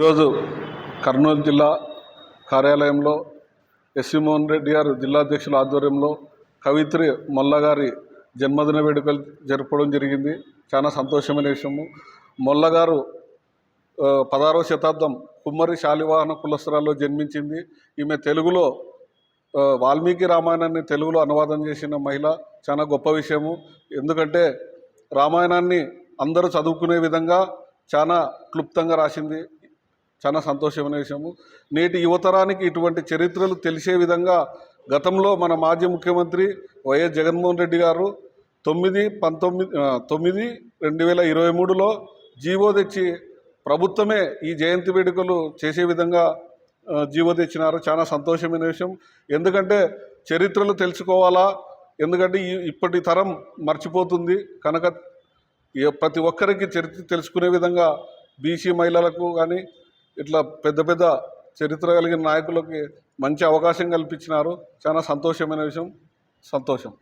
ఈరోజు కర్నూలు జిల్లా కార్యాలయంలో ఎస్వి మోహన్ రెడ్డి గారు జిల్లా అధ్యక్షుల ఆధ్వర్యంలో కవిత్రి మొల్ల గారి జన్మదిన వేడుకలు జరపడం జరిగింది. చాలా సంతోషమైన విషయము. మొల్ల గారు పదహారవ శతాబ్దం కుమ్మరి శాలివాహన కులస్త్రాల్లో జన్మించింది. ఈమె తెలుగులో వాల్మీకి రామాయణాన్ని తెలుగులో అనువాదం చేసిన మహిళ. చాలా గొప్ప విషయము. ఎందుకంటే రామాయణాన్ని అందరూ చదువుకునే విధంగా చాలా క్లుప్తంగా రాసింది. చాలా సంతోషమైన విషయము. నేటి యువతరానికి ఇటువంటి చరిత్రలు తెలిసే విధంగా గతంలో మన మాజీ ముఖ్యమంత్రి వైఎస్ జగన్మోహన్ రెడ్డి గారు తొమ్మిది పంతొమ్మిది తొమ్మిది రెండు వేల ఇరవై మూడులో జీవో తెచ్చి ప్రభుత్వమే ఈ జయంతి వేడుకలు చేసే విధంగా జీవో తెచ్చినారు. చాలా సంతోషమైన విషయం. ఎందుకంటే చరిత్రలు తెలుసుకోవాలా? ఎందుకంటే ఈ- ఇప్పటి తరం మర్చిపోతుంది. కనుక ప్రతి ఒక్కరికి చరిత్ర తెలుసుకునే విధంగా బీసీ మహిళలకు కానీ ఇట్లా పెద్ద పెద్ద చరిత్ర కలిగిన నాయకులకి మంచి అవకాశం కల్పించినారు. చాలా సంతోషమైన విషయం. సంతోషం.